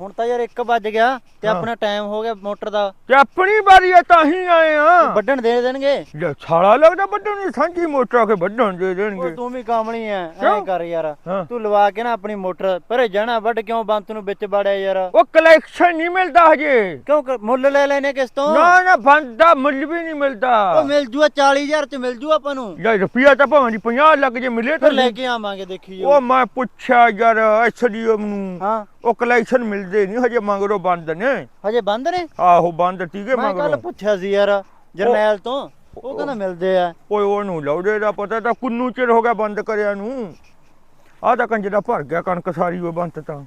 ਹੁਣ ਤਾਂ ਯਾਰ 1 ਵੱਜ ਗਿਆ ਤੇ ਹਾਂ। ਆਪਣਾ ਟਾਈਮ ਹੋ ਗਿਆ ਮੋਟਰ ਦਾ। ਤੇ ਆਪਣੀ ਵਾਰੀ ਆ ਤਾਂ ਹੀ ਆਏ ਆ। ਵੱਢਣ ਦੇ ਦੇਣਗੇ। ਛਾਲਾ ਲੱਗਦਾ ਵੱਢਣ ਨੂੰ ਸਾਂਝੀ ਮੋਟਰ ਆ ਕੇ ਵੱਢਣ ਦੇ ਉਹ ਦੇਣਗੇ ਤੂੰ ਵੀ ਕਾਮਣੀ ਐ ਐ ਕਿਉਂ? ਕਰ ਯਾਰ। ਹਾਂ। ਤੂੰ ਲਵਾ ਕੇ ਨਾ ਆਪਣੀ ਮੋਟਰ ਪਰੇ ਜਾਣਾ ਵੱਢ ਕਿਉਂ ਬੰਤ ਨੂੰ ਵਿੱਚ ਵੜਿਆ ਯਾਰ? ਉਹ ਕਲੈਕਸ਼ਨ ਨਹੀਂ ਮਿਲਦਾ ਹਜੇ। ਕਿਉਂ ਕ- ਮੁੱਲ ਲੈ ਲੈਨੇ ਕਿਸ ਤੋਂ? ਨਾ ਨਾ ਬੰਦ ਦਾ ਮੁੱਲ ਵੀ ਨਹੀਂ ਮਿਲਦਾ। ਉਹ ਮਿਲ ਜੂਆ 40000 ਚ ਮਿਲ ਜੂ ਆਪਾਂ ਨੂੰ। ਯਾਰ ਰੁਪਿਆ ਤਾਂ ਭਾਵੇਂ ਦੀ 50 ਲੱਗ ਜੇ ਮਿਲੇ ਤਾਂ ਫਿਰ ਲੈ ਕੇ ਆਵਾਂਗੇ ਦੇਖੀ ਉਹ ਮੈਂ ਪੁੱਛਿਆ ਯਾਰ ਐਸਡੀਐਮ ਨੂੰ। ਹਾਂ। ਉਹ ਕਲੈਕਸ਼ਨ ਮਿਲਦੇ ਨਹੀਂ ਹਜੇ ਮੰਗਰੋ ਬੰਦ ਨੇ। ਹਜੇ ਬੰਦ ਨੇ? ਆਹੋ ਬੰਦ ਟੀਕੇ ਮੈਂ ਕੱਲ ਮੰਗਰੋ। ਪੁੱਛਿਆ ਸੀ ਯਾਰ ਜਰਨੈਲ ਤੋਂ। ਉਹ ਕਹਿੰਦਾ ਮਿਲਦੇ ਆ। ਓਏ ਉਹਨੂੰ ਲੌੜੇ ਦਾ ਪਤਾ ਤਾਂ ਕੁੰਨੂ ਚਿਰ ਹੋ ਗਿਆ ਬੰਦ ਕਰਿਆ ਨੂੰ। ਆਹ ਤਾਂ ਕੰਜਰਾ ਭਰ ਗਿਆ ਕਣਕ ਸਾਰੀ ਉਹ ਬੰਦ ਤਾਂ।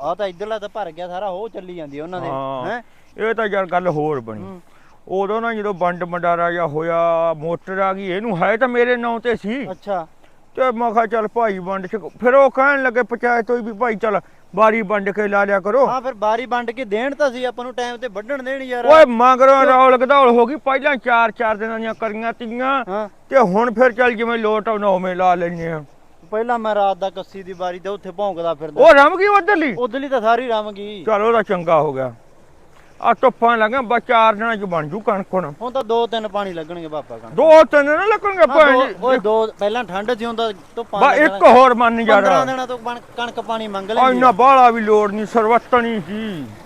ਆ ਤਾਂ ਇਧਰਲਾ ਤਾਂ ਭਰ ਗਿਆ ਸਾਰਾ ਉਹ ਚੱਲੀ ਜਾਂਦੀ ਉਹਨਾਂ ਦੇ ਹਾਂ। ਹੈ? ਇਹ ਤਾਂ ਯਾਰ ਗੱਲ ਹੋਰ ਬਣੀ। ਉਦੋਂ ਨਾ ਜਦੋਂ ਵੰਡ ਮੰਡਾਰਾ ਜਾਂ ਹੋਇਆ ਮੋਟਰ ਆ ਗਈ ਇਹਨੂੰ ਹੈ ਤਾਂ ਮੇਰੇ ਨਾਂ ਤੇ ਸੀ। ਅੱਛਾ। ਤੇ ਮੈਂ ਕਿਹਾ ਚੱਲ ਭਾਈ ਵੰਡ ਚ ਫਿਰ ਉਹ ਕਹਿਣ ਲੱਗੇ ਪੰਚਾਇਤ ਹੋਈ ਵੀ ਭਾਈ ਚੱਲ ਬਾਰੀ ਵੰਡ ਕੇ ਲਾ ਲਿਆ ਕਰੋ। ਹਾਂ ਫਿਰ ਬਾਰੀ ਵੰਡ ਕੇ ਦੇਣ ਤਾਂ ਸੀ ਆਪਾਂ ਨੂੰ ਟਾਈਮ ਤੇ ਵੱਢਣ ਦੇਣ ਯਾਰ। ਓਏ ਮਗਰੋਂ ਰੌਲ ਗਦੌਲ ਹੋ ਗਈ ਪਹਿਲਾਂ ਚਾਰ ਚਾਰ ਦਿਨਾਂ ਦੀਆਂ ਕਰੀਆਂ ਤੀਆਂ ਤੇ ਹੁਣ ਫਿਰ ਚੱਲ ਜਿਵੇਂ ਲੋਟ ਆਉਣਾ ਉਵੇਂ ਲਾ ਲੈਣੇ ਆ। ਪਹਿਲਾਂ ਮੈਂ ਰਾਤ ਦਾ ਕੱਸੀ ਦੀ ਬਾਰੀ ਤੇ ਉੱਥੇ ਭੌਂਕਦਾ ਫਿਰਦਾ। ਉਹ ਰਮ ਗਈ ਉਧਰਲੀ? ਉਧਰਲੀ ਤਾਂ ਸਾਰੀ ਰਮ ਗਈ। ਚਲ ਉਹਦਾ ਚੰਗਾ ਹੋ ਗਿਆ। ਆ ਧੁੱਪਾਂ ਲੱਗਾ ਬਸ ਚਾਰ ਦਿਨਾਂ ਚ ਬਣ ਜੂ ਕਣਕ ਹੁਣ। ਹੁਣ ਤਾਂ ਦੋ ਤਿੰਨ ਪਾਣੀ ਲੱਗਣਗੇ ਪਾਪਾ ਕਣ ਦੋ ਤਿੰਨ ਨਾ ਲੱਗਣਗੇ ਭੈਣ ਜੀ। ਓਏ ਦੋ ਪਹਿਲਾਂ ਠੰਡ ਸੀ ਹੁੰਦਾ ਤੋਂ ਬਾ ਪਾਣੀ ਇੱਕ ਹੋਰ ਮੰਨ ਯਾਰ 15 ਦਿਨਾਂ ਤੋਂ ਬਣ- ਕਣਕ ਪਾਣੀ ਮੰਗ ਆ। ਲੈਂਦੀ ਇੰਨਾ ਬਾਹਲਾ ਵੀ ਲੋੜ ਨਹੀਂ ਸਰਵਤਣੀ ਸੀ।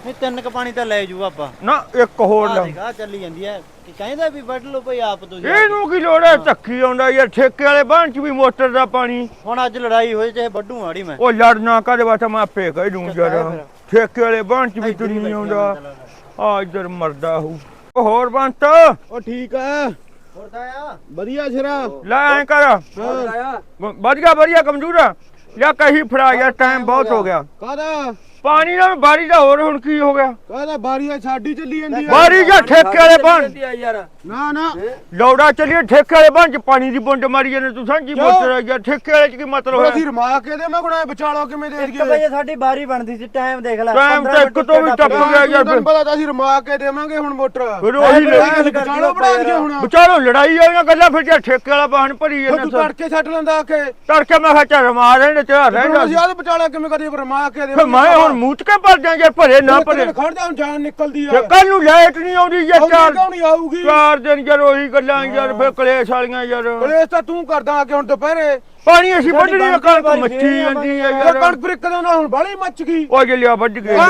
ਨਹੀਂ ਤਿੰਨ ਕ ਪਾਣੀ ਤਾਂ ਲੈ ਜੂ ਆਪਾਂ। ਨਾ ਇੱਕ ਹੋਰ ਆ ਲਾ। ਦੇਖ ਆ ਚੱਲੀ ਜਾਂਦੀ ਐ ਕਿ ਕਹਿੰਦਾ ਵੀ ਵੱਢ ਲਓ ਭਈ ਆਪ ਤੁਸੀਂ। ਇਹਨੂੰ ਕੀ ਲੋੜ ਹੈ? ਧੱਕੀ ਆਉਂਦਾ ਯਾਰ ਠੇਕੇ ਵਾਲੇ ਬਾਣ ਚ ਵੀ ਮੋਟਰ ਦਾ ਪਾਣੀ। ਹੁਣ ਅੱਜ ਲੜਾਈ ਹੋਈ ਚਾਹੇ ਵੱਢੂ ਆੜੀ ਮੈਂ। ਉਹ ਲੜਨਾ ਕਦੇ ਵਾਸਤੇ ਮੈਂ ਆਪੇ ਕਹਿ ਦੂੰ ਚੱਲ ਯਾਰ ਫਿਰ। ਠੇਕੇ ਵਾਲੇ ਬਾਣ ਚ ਵੀ ਇੱਧਰ ਹੀ ਤੁਨੀ ਬੈਠੇ ਆਉਂਦਾ। ਆ ਆ ਇੱਧਰ ਮਰਦਾ ਹੂ। ਉਹ ਹੋਰ ਬੰਤ। ਉਹ ਠੀਕ ਆ। ਹੋਰਦਾ ਆ ਵਧੀਆ ਸਿਰਾ। ਲੈ ਐ ਕਰ। ਵਧੀਆ ਵਧੀਆ ਕਮਜ਼ੋਰ ਆ। ਲਿਆ ਕਹੀ ਫੜਾ ਯਾਰ ਟਾਈਮ ਬਹੁਤ ਹੋ ਗਿਆ। ਕਾਦਾ ਪਾਣੀ ਨਾਲ ਬਾਰੀ ਦਾ ਹੋਰ ਹੁਣ ਕੀ ਹੋ ਗਿਆ? ਕਾਦਾ ਬਾਰੀਆ ਸਾਡੀ ਚੱਲੀ ਜਾਂਦੀ ਆ। ਬਾਰੀ ਜਾਂ ਠੇਕੇ ਵਾਲੇ ਬਾਣ। ਨਾ ਨਾ। ਲੌੜਾ ਚੱਲੀਏ ਠੇਕੇ ਵਾਲੇ ਬਾਣ ਚ ਪਾਣੀ ਦੀ ਬੁੰਡ ਮਾਰੀ ਜਾਂਦੇ ਤੂੰ ਸਾਂਝੀ ਕਿਉਂ? ਮੋਟਰ ਆ ਯਾਰ ਠੇਕੇ ਵਾਲੇ ਚ ਕੀ ਮਤਲਬ ਹੋਇਆ ਅਸੀਂ ਰਮਾ ਕੇ ਦੇ ਮੈਂ ਕੋਣਾ ਵਿਚਾਲੋ ਕਿਵੇਂ ਦੇ 1 ਦਈਏ। ਵਜੇ ਸਾਡੀ ਬਾਰੀ ਬਣਦੀ ਸੀ ਟਾਈਮ ਦੇਖ ਲੈ 15 ਤਾਂ ਇੱਕ ਤੋਂ ਵੀ ਟੱਪ ਗਿਆ। ਯਾਰ ਤੈਨੂੰ ਪਤਾ ਤਾਂ ਅਸੀਂ ਰਮਾ ਕੇ ਦੇਵਾਂਗੇ ਹੁਣ ਮੋਟਰ। ਫਿਰ ਉਹੀ ਵਿਚਾਲੋ ਬਣਾ ਦਈਏ ਹੁਣ। ਵਿਚਾਰੋ ਲੜਾਈ ਵਾਲੀਆਂ ਗੱਲਾਂ ਫਿਰ ਜੇ ਠੇਕੇ ਵਾਲਾ ਬਾਹਨ ਭਰੀ ਜਾਂਦਾ ਤੂੰ ਤੜਕੇ ਛੱਡ ਲੈਂਦਾ ਆ ਕੇ। ਤੜਕੇ ਮੈਂ ਕਿਹਾ ਚੱਲ ਮਾਰ ਰਹੇ ਤੇਰਾ ਹੁਣ ਰਹਿਣਾ ਅਸੀਂ ਆਹ ਵਿਚਾਲਾ ਕਿਵੇਂ ਕਰੀਏ ਰਮਾ ਕੇ ਦੇ ਫਿਰ ਮੈਂ ਹੁਣ ਮੂਤ ਕੇ ਭਰ ਜਾਂ ਜੇ ਭਰੇ ਨਾ ਭਰੇ। ਖੜ ਜਾ ਹੁਣ ਜਾਨ ਨਿਕਲਦੀ ਆ। ਕੱਲ ਨੂੰ ਲਾਈਟ ਨਹੀਂ ਆਉਂਦੀ ਯਾਰ ਆਉਂਦੀ ਚਾਰ ਕਿਉਂ ਨਹੀਂ ਆਊਗੀ? ਚਾਰ ਦਿਨ ਯਾਰ ਉਹੀ ਗੱਲਾਂ ਯਾਰ ਫਿਰ ਕਲੇਸ਼ ਵਾਲੀਆਂ ਯਾਰ। ਕਲੇਸ਼ ਤਾਂ ਤੂੰ ਕਰਦਾ ਆ ਕੇ ਹੁਣ ਦੁਪਹਿਰੇ। ਪਾਣੀ ਅਸੀਂ ਵੱਢਣੀ ਆ, ਬੰਦ ਕਣਕ ਫੇਰ ਜਾਂਦੀ ਆ ਯਾਰ ਕਣਕ ਬ੍ਰਿਕ ਦਾ ਨਾ ਹੁਣ ਬਾਲੀ ਮੱਚ ਗਈ। ਉਹ ਯਾਰ। ਕਿਵੇਂ ਵੱਢ ਗਈ? ਜਾ।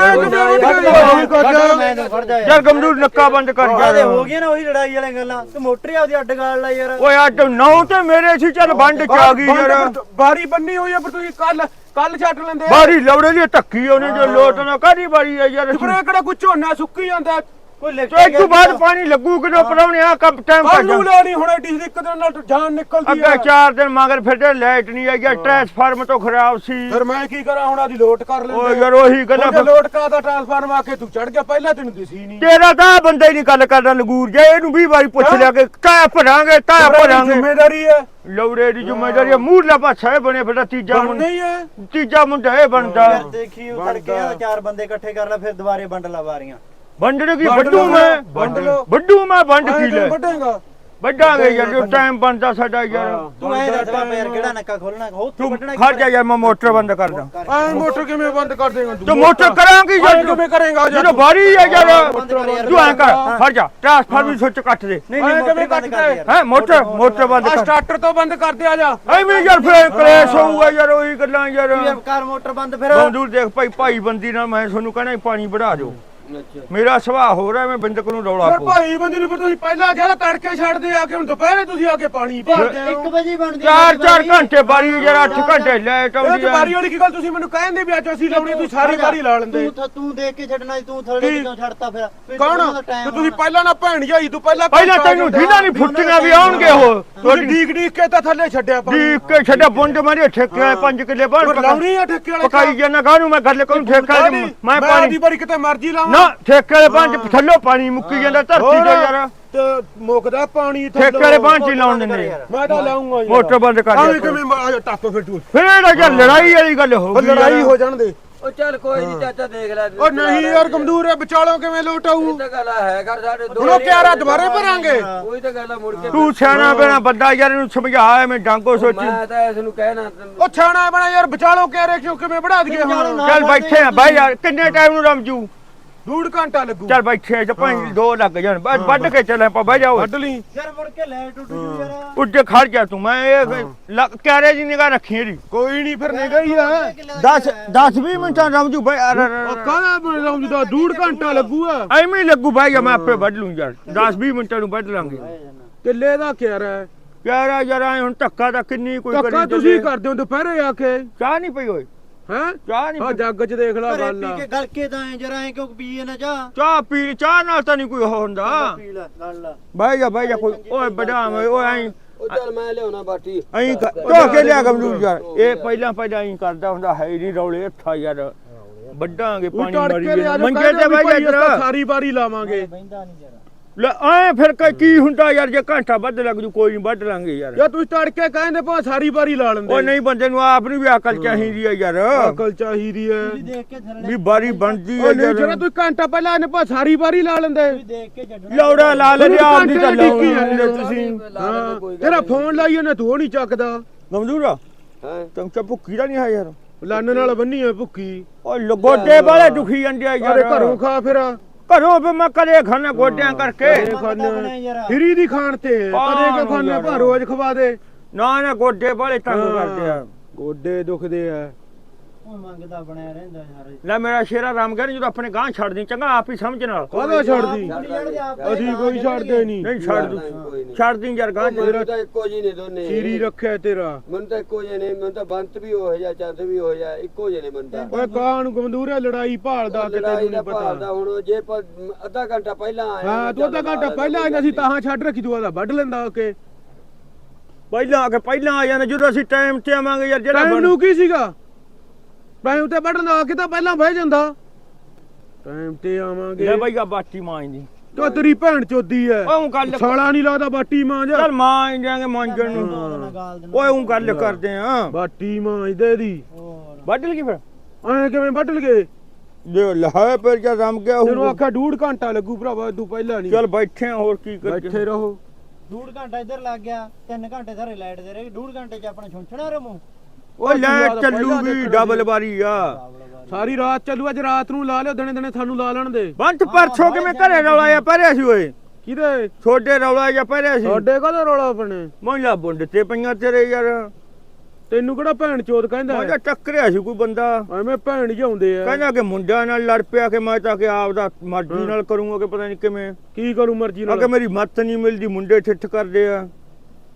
ਜਾ ਯਾਰ। ਗਮਦੂਰ ਨੱਕਾ ਬੰਦ ਕਰ ਤੇ ਯਾਰ ਹੋ ਗਈਆਂ ਨਾ ਉਹੀ ਲੜਾਈ ਵਾਲੀਆਂ ਗੱਲਾਂ। ਤੂੰ ਮੋਟਰ ਹੀ ਆਪਦੀ ਅੱਡ ਗਾਲ ਲਾ ਯਾਰ। ਓਏ ਅੱਜ ਨੌ ਤੇ ਮੇਰੇ ਸੀ ਚੱਲ ਵੰਡ ਚ ਆ ਗਈ ਯਾਰ। ਬਾਰੀ ਬੰਨੀ ਹੋਈ ਆ ਪਰ ਤੁਸੀਂ ਕੱਲ ਕੱਲ ਛੱਡ ਲੈਂਦੇ ਬਾਰੀ ਲੌੜੇ ਦੀ ਧੱਕੀ ਉਹਨੇ ਜੋ ਲੋਟ ਨਾ ਕਾਦੀ ਬਾਰੀ ਆ ਯਾਰ? ਇਹ ਕਿਹੜਾ ਕੋਈ ਝੋਨਾ ਸੁੱਕੀ ਜਾਂਦਾ? ਕੋਈ ਲਿਖ ਇਸ ਤੋਂ ਬਾਅਦ ਪਾਣੀ ਲੱਗੂ ਕਿਦੋਂ ਪਰਾਉਣੇ ਆ ਕੰਮ ਟਾਈਮ ਕਰ ਨੂੰ ਲਾਣੀ ਹੁਣ ਐਡੀ ਇੱਕ ਦਿਨ ਨਾਲ ਜਾਨ ਨਿਕਲਦੀ ਅੱਗੇ ਆ। ਚਾਰ ਦਿਨ ਮਗਰ ਫਿਰ ਤੇ ਲਾਈਟ ਨਹੀਂ ਆਈ ਯਾਰ ਟ੍ਰਾਂਸਫਾਰਮ ਤੋਂ ਖਰਾਬ ਸੀ। ਫਿਰ ਮੈਂ ਕੀ ਕਰਾਂ ਹੁਣ ਆਦੀ ਲੋਟ ਕਰ ਲੈਂਦੇ ਓ ਯਾਰ ਉਹੀ ਗੱਲਾਂ ਲੋਟ ਕਰਾਦਾ ਟ੍ਰਾਂਸਫਾਰਮ ਆ ਕੇ ਤੂੰ ਚੜ ਗਿਆ ਪਹਿਲਾਂ ਤੈਨੂੰ ਦਿਸੀ ਨਹੀਂ। ਤੇਰਾ ਤਾਂ ਬੰਦਾ ਹੀ ਨਹੀਂ ਗੱਲ ਕਰਦਾ ਲਗੂਰ ਜੇ ਇਹਨੂੰ 20 ਵਾਰੀ ਪੁੱਛ ਲਿਆ ਕਿ ਤਾ ਭਰਾਂਗੇ ਤਾ ਭਰਾਂਗੇ। ਜ਼ਿੰਮੇਵਾਰੀ ਹੈ ਲੌੜੇ ਦੀ ਜ਼ਿੰਮੇਵਾਰੀ ਮੂਰਲਾ ਪਾਸਾ ਇਹ ਬਣੇ ਫਿਰ ਤੀਜਾ ਮੁੰਡਾ। ਨਹੀਂ ਹੈ ਤੀਜਾ ਮੁੰਡਾ ਇਹ ਬਣਦਾ। ਯਾਰ ਦੇਖੀ ਉਹ ਤੜਕੇ ਆ ਚਾਰ ਬੰਦੇ ਇਕੱਠੇ ਕਰ ਲੈ ਫਿਰ ਦੁਬਾਰੇ ਵੰਡ ਲਾ ਵਾਰੀਆਂ। ਵੰਡਣ ਕੀ ਵੰਡ ਮੈਂ। ਵੰਡ ਲਓ। ਵੱਡੂ ਮੈਂ ਵੰਡ ਕੀ ਲੈ? ਵੱਢੇਗਾ ਵੱਡਾਂਗੇ ਯਾਰ ਜੋ ਟਾਈਮ ਬਣਦਾ ਸਾਡਾ ਯਾਰ। ਤੂੰ ਐ ਦੱਸ ਪਾ ਯਾਰ ਕਿਹੜਾ ਨੱਕਾ ਖੋਲਣਾ? ਹੋ ਤੂੰ ਤੂੰ ਵੱਢਣਾ ਖੜ ਜਾ ਯਾਰ ਮੈਂ ਮੋਟਰ ਬੰਦ ਕਰਦਾ ਐ ਮੋਟਰ ਕਿਵੇਂ ਬੰਦ ਕਰ ਦੇਗਾ ਤੂੰ? ਮੋਟਰ ਕਰਾਂਗੀ ਯਾਰ। ਕਿਵੇਂ ਕਰੇਗਾ ਜਦੋਂ ਬਾਰੀ ਆ ਯਾਰ। ਤੂੰ ਐਂ ਕਰ ਖੜ ਜਾ। ਟ੍ਰਾਂਸਫਾਰਮ ਵੀ ਸੁੱਚ ਕੱਟ ਦੇ। ਨਹੀਂ ਨਹੀਂ ਕਿਵੇਂ ਕਿਵੇਂ ਕੱਟ ਕੱਟ ਕਰ ਦੇ? ਯਾਰ। ਹੈ ਮੋਟਰ ਮੋਟਰ ਬੰਦ ਕਰ। ਸਟਾਰਟਰ ਤੋਂ ਬੰਦ ਕਰ ਦੇ ਆ ਜਾ। ਐਵੇਂ ਯਾਰ ਫਿਰ ਕਲੇਸ਼ ਹੋਊਗਾ ਯਾਰ ਉਹੀ ਗੱਲਾਂ ਯਾਰ। ਕਾਰ ਮੋਟਰ ਬੰਦ ਫਿਰ। ਬੰਦੂਰ ਦੇਖ ਭਾਈ ਭਾਈ ਬੰਦੀ ਨਾਲ ਮੈਂ ਤੁਹਾਨੂੰ ਕਹਿਣਾ ਪਾਣੀ ਵਧਾ ਦਿਓ। ਮੇਰਾ ਸੁਭਾਅ ਹੋ ਰਿਹਾ ਮੈਂ ਬਿੰਦਕ ਨੂੰ ਰੌਲਾ ਫਿਰ ਪੋ ਭਾਈ ਬੰਦੇ ਨੂੰ ਫਿਰ ਤੁਸੀਂ ਪਹਿਲਾਂ ਜਿਹੜਾ ਤੜਕੇ ਛੱਡਦੇ ਆ ਕੇ ਹੁਣ ਦੁਪਹਿਰੇ ਤੁਸੀਂ ਆ ਕੇ ਪਾਣੀ ਭਰਦੇ ਆ 1 ਵਜੇ ਬਣਦੀ ਚਾਰ ਚਾਰ ਘੰਟੇ ਬਾਰੀ ਯਾਰ 8 ਘੰਟੇ ਇਹ ਆਉਂਦੀ ਤੇ ਆ। ਬਾਰੀ ਵਾਲੀ ਕੀ ਗੱਲ ਤੁਸੀਂ ਮੈਨੂੰ ਕਹਿੰਦੇ ਵੀ ਅੱਜ ਅਸੀਂ ਲਾਉਣੀ ਤੁਸੀਂ ਸਾਰੀ ਬਾਰੀ ਲਾ ਲੈਂਦੇ। ਤੂੰ ਤੂੰ ਦੇਖ ਕੇ ਛੱਡਣਾ ਸੀ, ਤੂੰ ਥੋੜੇ ਕੀ? ਕਿਉਂ ਛੱਡਤਾ ਫਿਰ? ਕੌਣ? ਤੇ ਤੁਸੀਂ ਪਹਿਲਾਂ ਨਾ ਭੈਣ ਜਾਈ ਤੂੰ ਪਹਿਲਾਂ ਪਹਿਲਾਂ ਤੈਨੂੰ ਢੀਲਾ ਨਹੀਂ ਫੁੱਟੀਆਂ ਵੀ ਆਉਣਗੇ ਉਹ ਤੁਸੀਂ ਡੀਕ ਡੀਕ ਕੇ ਤਾਂ ਥੱਲੇ ਛੱਡਿਆ ਪਾਣੀ ਦੀ ਕੇ ਛੱਡਿਆ ਬੁੰਡ ਮਾਰੀ ਠੇਕੇ ਹਾਂ। 5 ਕਿੱਲੇ ਬਾਹਰ ਹੋਰ ਲਾਉਣੀ ਆ ਠੇਕੇ ਵਾਲੇ ਪਕਾਈ ਜਾਨਾ ਕਾਹਨੂੰ? ਮੈਂ ਗੱਲ ਕਰੂ ਠੇਕੇ ਮੈਂ ਪਾਣੀ ਬੜੀ ਕਿਤੇ ਮਰਜ਼ੀ ਲਾਵਾਂ। ਨਾ ਠੇਕੇ ਵਾਲੇ ਪੰਜ ਹਾਂ। ਥੱਲੋਂ ਪਾਣੀ ਮੁੱਕੀ ਜਾਂਦਾ ਧਰਤੀ ਤੇ ਯਾਰ। ਤੇ ਮੁੱਕਦਾ ਪਾਣੀ ਠੇਕੇ ਵਾਲੇ ਪੰਜ ਹੀ ਲਾਉਣ ਦਿੰਦੇ ਮੈਂ ਤਾਂ ਲਾਉਂਗਾ ਮੋਟਰ ਬੰਦ ਕਰ ਦੇ। ਕਿਵੇਂ ਮ- ਆ ਜਾ ਟੱਪ ਫਿਰ ਤੂੰ। ਫਿਰ ਇਹਦਾ ਯਾਰ ਲੜਾਈ ਵਾਲੀ ਗੱਲ ਹੋ ਗਈ ਲੜਾਈ। ਹੋ ਜਾਣ ਦੇ। ਉਹ ਚੱਲ ਕੋਈ ਨਹੀਂ ਚਾਚਾ ਦੇਖ ਲੈ। ਉਹ ਨਹੀਂ ਯਾਰ ਕਮਜ਼ੋਰ ਹੈ ਵਿਚਾਲੋਂ ਕਿਵੇਂ ਲੋਟ ਆਊ? ਇਹ ਤਾਂ ਗੱਲ ਹੈ ਕਰ ਸਾਡੇ ਦੋ ਉਹ ਕਿਆਰਾ ਦੁਬਾਰੇ ਭਰਾਂਗੇ। ਕੋਈ ਤਾਂ ਗੱਲ ਮੁੜ ਕੇ ਤੂੰ ਸਿਆਣਾ ਬਣਾ ਬੰਦਾ ਯਾਰ ਇਹਨੂੰ ਸਮਝਾ ਐਵੇਂ ਡਾਂਗੋ ਸੋਚੀ। ਮੈਂ ਤਾਂ ਇਸ ਨੂੰ ਕਹਿਣਾ ਉਹ ਛਾਣਾ ਬਣਾ ਯਾਰ ਵਿਚਾਲੋਂ ਕਿਆਰੇ ਕਿਉਂ ਕਿਵੇਂ ਵਧਾ ਦਈਏ ਹੁਣ? ਚੱਲ ਬੈਠੇ ਆ ਬਾਈ ਯਾਰ ਕਿੰਨੇ ਟਾਈਮ ਨੂੰ ਰਮਜੂ ਡੂੜ ਘੰਟਾ ਲੱਗੂ। ਚੱਲ ਬੈਠੇ ਚ ਪੰਜ ਦੋ ਲੱਗ ਜਾਣ। ਵੱਢ ਵੱਢ ਕੇ ਚੱਲੇ ਆਪਾਂ ਬਹਿ ਜਾਓ। ਵੱਢ ਲਈ। ਯਾਰ ਮੁੜ ਕੇ ਲੈ ਟੁੱਟ ਜੂ ਯਾਰ। ਉੱਡੇ ਖੜ ਜਾ ਤੂੰ ਮੈਂ ਇਹ ਕਿਆਰੇ ਦੀ ਨਿਗਾਹ ਰੱਖੀ ਇਹਦੀ। ਕੋਈ ਨਹੀਂ ਫਿਰ ਨਿਗਾ ਹੀ ਆ। 10 10 20 ਮਿੰਟਾਂ ਰਮਜੂ ਅਰ ਉਹ ਕਾਹਦਾ ਬਣਾਉਂ ਜਿਹਦਾ ਡੂੜ ਘੰਟਾ ਲੱਗੂਗਾ ਐਵੇਂ ਹੀ ਲੱਗੂ ਬਾਈ ਮੈਂ ਆਪੇ ਵੱਢ ਲੂੰ ਯਾਰ। 10 20 ਮਿੰਟਾਂ ਨੂੰ ਵੱਢ ਲਾਂਗੇ। ਕਿੱਲੇ ਦਾ ਕਿਆਰਾ ਹੈ। ਯਾਰ ਯਾਰ ਹੁਣ ਧੱਕਾ ਤਾਂ ਕਿੰਨੀ ਕੋਈ ਧੱਕਾ ਕਰੀ ਤੁਸੀਂ। ਕਰਦੇ ਹੋ ਦੁਪਹਿਰੇ ਆ ਕੇ। ਚਾਹ ਨਹੀਂ ਪਈ ਓਏ। ਹੈ? ਚਾਹ ਨਹੀਂ ਆ ਜੱਗ 'ਚ ਦੇਖ ਲੈ ਘਰੇ ਗੱਲ। ਪੀ ਕੇ ਗਲ ਕੇ ਤਾਂ ਐ ਜਰਾ ਐ ਕਿਉਂ ਪੀਏ ਨਾ ਜਾ ਚਾਹ ਪੀ ਚਾਹ ਨਾਲ ਤਾਂ ਨਹੀਂ ਕੋਈ ਉਹ ਹੁੰਦਾ। ਪੀ ਲੈ ਗੱਲ ਲਾ। ਬਾਈ ਜਾ ਬਾਈ ਜਾ ਕੋਈ ਓਏ ਬੜਾ ਓਏ ਓਏ ਐਂ ਉਹ ਚੱਲ ਮੈਂ ਲਿਆਉਣਾ ਬਾਟੀ। ਐਂ ਧੋ ਕੇ ਲਿਆ ਗਮਲੂ ਯਾਰ ਇਹ ਪਹਿਲਾਂ ਪਹਿਲਾਂ ਐਂ ਕਰਦਾ ਹੁੰਦਾ ਹੈ ਨਹੀਂ ਰੌਲੇ ਹੱਥਾ ਯਾਰ। ਵੱਡਾਂਗੇ ਪਾਣੀ ਮਾਰੀ। ਜੋ ਮੰਜੇ ਤੇ ਬਾਈ ਭਾਈ ਇੱਧਰ। ਸਾਰੀ ਵਾਰੀ ਲਾਵਾਂਗੇ। ਬੈਂਦਾ ਨਹੀਂ ਜਰਾ। ਲੈ ਐ ਫਿਰ ਕ- ਕੀ ਹੁੰਦਾ ਯਾਰ ਜੇ ਘੰਟਾ ਵੱਧ ਲੱਗ ਜੂ ਕੋਈ ਨਹੀਂ ਵੱਢ ਲਾਂਗੇ ਯਾਰ। ਜਾਂ ਤੁਸੀਂ ਤੜਕੇ ਕਹਿੰਦੇ ਪਾ ਸਾਰੀ ਵਾਰੀ ਲਾ ਲੈਂਦੇ। ਉਹ ਨਹੀਂ ਬੰਦੇ ਨੂੰ ਆਪ ਨੂੰ ਵੀ ਅਕਲ ਚਾਹੀਦੀ ਹੈ ਯਾਰ। ਅਕਲ ਚਾਹੀਦੀ ਹੈ ਤੁਸੀਂ ਦੇਖ ਕੇ ਥੱਲੇ ਵੀ ਬਾਰੀ ਬਣਦੀ ਹੈ ਉਹ ਨਹੀਂ ਜਿਹੜਾ ਯਾਰ ਤੁਸੀਂ ਘੰਟਾ ਪਹਿਲਾਂ ਇਹਨੇ ਪਾ ਸਾਰੀ ਵਾਰੀ ਲਾ ਲੈਂਦੇ। ਤੁਸੀਂ ਦੇਖ ਕੇ ਛੱਡਣਾ। ਲੌੜਾ ਲਾ ਲੈ ਤੁਸੀਂ ਆਪ ਦੀ ਤਾਂ ਘੰਟੇ ਡਿੱਕੀ ਨਹੀਂ ਤੁਸੀਂ। ਹਾਂ। ਤੇਰਾ ਫੋਨ ਲਾਈਏ ਨਾ ਤੂੰ ਉਹ ਨਹੀਂ ਚੱਕਦਾ। ਗਮਦੂਰਾ ਹਾਂ। ਤੂੰ ਭੁੱਕੀ ਦਾ ਨਹੀਂ ਹੈ ਯਾਰ। ਲੰਨ ਨਾਲ ਬੰਨੀ ਹੈ ਭੁੱਕੀ ਉਹ ਲਗੋਟੇ ਵਾਲੇ ਦੁਖੀ ਜਾਂਦੇ ਆ ਯਾਰ। ਅਰੇ ਘਰੋਂ ਖਾ ਫਿਰ ਘਰੋਂ ਵੀ ਮੈਂ ਕਦੇ ਖਾਣਾ ਗੋਡਿਆਂ ਕਰਕੇ। ਫਰੀ ਦੀ ਖਾਣ ਤੇ ਕਦੇ ਕਿ ਖਾਣੇ ਭਾ ਰੋਜ਼ ਖਵਾ ਦੇ। ਨਾ ਨਾ ਗੋਡੇ ਵਾਲੇ ਤੰਗ। ਕਰਦੇ ਆ। ਗੋਡੇ ਦੁਖਦੇ ਆ। ਉਹ ਮੰਗਦਾ ਬਣਿਆ ਰਹਿੰਦਾ ਯਾਰ। ਲੈ ਮੇਰਾ ਸ਼ੇਰਾ ਰਾਮ ਕਹਿੰਦਾ ਜਦੋਂ ਆਪਣੇ ਗਾਂ ਛੱਡ ਦੀ ਚੰਗਾ ਆਪ ਹੀ ਸਮਝ ਨਾਲ। ਕਾਹਦਾ ਛੱਡਦੀ? ਅਸੀਂ ਕੋਈ ਛੱਡਦੇ ਨਹੀਂ। ਨਹੀਂ ਛੱਡ ਦੂ। ਛੱਡ ਯਾਰ ਗਾਂ। ਮੈਨੂੰ ਤਾਂ ਇੱਕੋ ਜੀ ਨੇ ਦੋਨੇ। ਸੀਰੀ ਰੱਖਿਆ ਤੇਰਾ। ਮੈਨੂੰ ਤਾਂ ਇੱਕੋ ਜਿਹੇ ਨੇ ਮੈਨੂੰ ਤਾਂ ਬੰਤ ਵੀ ਹੋ ਜਾ ਚੰਦ ਵੀ ਹੋ ਜਾ ਇੱਕੋ ਜਿਹੇ ਨੇ ਮੈਨੂੰ ਤਾਂ। ਓਏ ਕਾਂ ਨੂੰ ਗੰਦੂਰੇ ਲੜਾਈ ਭਾਲਦਾ ਕਿ ਲੜਾਈ ਤੈਨੂੰ ਦਾ ਨਹੀਂ ਪਤਾ। ਭਾਲਦਾ ਹੁਣ ਜੇ ਪ- ਅੱਧਾ ਘੰਟਾ ਪਹਿਲਾਂ ਆਇਆ ਹਾਂ ਤੂੰ ਅੱਧਾ ਘੰਟਾ ਪਹਿਲਾਂ ਆਇਆ ਸੀ ਤਾਂ ਛੱਡ ਰੱਖੀ ਤੂੰ ਆਦਾ ਵੱਢ ਲੈਂਦਾ ਓਕੇ। ਪਹਿਲਾਂ ਆ ਕੇ ਪਹਿਲਾਂ ਆ ਜਾਂਦੇ ਜਦੋਂ ਅਸੀਂ ਟਾਈਮ ਤੇ ਆਵਾਂਗੇ ਯਾਰ ਜਿਹੜਾ ਟਾਈਮ ਨੂੰ ਕੀ ਸੀਗਾ? ਟਾਈਮ ਤੇ ਵੱਢਣ ਦਾ ਕਿ ਤਾਂ ਪਹਿਲਾਂ ਬਹਿ ਜਾਂਦਾ। ਟਾਈਮ ਤੇ ਆਵਾਂਗੇ। ਲੈ ਬਾਈ ਆ ਬਾਟੀ ਮਾਂਜਦੀ ਤੋ ਤੇਰੀ ਭੈਣ ਚੋਦੀ ਐ। ਓਏ ਉਹ ਗੱਲ ਸਾਲਾ ਨਹੀਂ ਲੱਗਦਾ ਬਾਟੀ ਮਾਂਜ। ਚੱਲ ਮਾਂਜ ਜਾਾਂਗੇ ਮਾਂਜਣ ਨੂੰ। ਓਏ ਉਹ ਗੱਲ ਕਰਦੇ ਆ। ਬਾਟੀ ਮਾਂਜ ਦੇ ਦੀ। ਵੱਢ ਲਗੀ ਫਿਰ? ਐ ਕਿਵੇਂ ਵੱਢ ਲਗੇ ਜੇ ਲਹਾਏ ਫਿਰ ਜਾਂ ਰਮ ਗਿਆ ਤੈਨੂੰ ਹੋਊ ਆਖਿਆ ਡੂਢ ਘੰਟਾ ਲੱਗੂ ਭਰਾਵਾ ਤੂੰ ਪਹਿਲਾਂ ਨਹੀਂ ਚੱਲ ਬੈਠੇ ਆ ਹੋਰ ਕੀ ਬੈਠੇ ਕਰੀਏ ਰਹੋ। ਡੂਢ ਘੰਟਾ ਇੱਧਰ ਲੱਗ ਗਿਆ 3 ਘੰਟੇ ਸਾਰੇ ਲਾਈਟ ਦੇ ਰਹੇ। ਡੂਢ ਘੰਟੇ ਚ ਆਪਣਾ ਛੁੰਛਣਾ ਰਮੂ। ਓਏ ਲੈ ਚੱਲੂਗੀ ਡਬਲ ਵਾਰੀ ਆ। ਸਾਰੀ ਰਾਤ ਚੱਲੂ ਅੱਜ ਰਾਤ ਨੂੰ ਲਾ ਲਿਓ ਦਿਨੇ ਦਿਨੇ ਸਾਨੂੰ ਲਾ ਲੈਣ ਦੇ। ਬੰਤ ਪਰਸੋਂ ਕਿਵੇਂ ਘਰੇ ਰੌਲਾ ਆ ਪਰਿਆ ਸੀ ਓਏ? ਕਿਹਦੇ? ਛੋਡੇ ਰੌਲਾ ਜਾਂ ਪਰਿਆ ਸੀ। ਸਾਡੇ ਕਦੋਂ ਰੌਲਾ ਆਪਣੇ? ਮੋਲਾ ਬੁੰਡ ਤੇ ਪਈਆਂ ਤੇਰੇ ਯਾਰ। ਤੈਨੂੰ ਕਿਹੜਾ ਭੈਣ ਚੋਦ ਕਹਿੰਦਾ ਮੋਲਾ ਟੱਕਰਿਆ ਸੀ ਕੋਈ ਬੰਦਾ। ਐਵੇਂ ਭੈਣ ਜਾਉਂਦੇ ਆ। ਕਹਿੰਦਾ ਕਿ ਮੁੰਡਿਆਂ ਨਾਲ ਲੜ ਪਿਆ ਕਿ ਮੈਂ ਤਾਂ ਕਿ ਆਪ ਦਾ ਮਰਜ਼ੀ ਨਾਲ ਕਰੂੰਗਾ ਕਿ ਪਤਾ ਨਹੀਂ ਕਿਵੇਂ। ਕੀ ਕਰੂ ਮਰਜ਼ੀ ਨਾਲ? ਕਿ ਮੇਰੀ ਮੱਤ ਨਹੀਂ ਮਿਲਦੀ ਮੁੰਡੇ ਠਿੱਠ ਕਰਦੇ ਆ।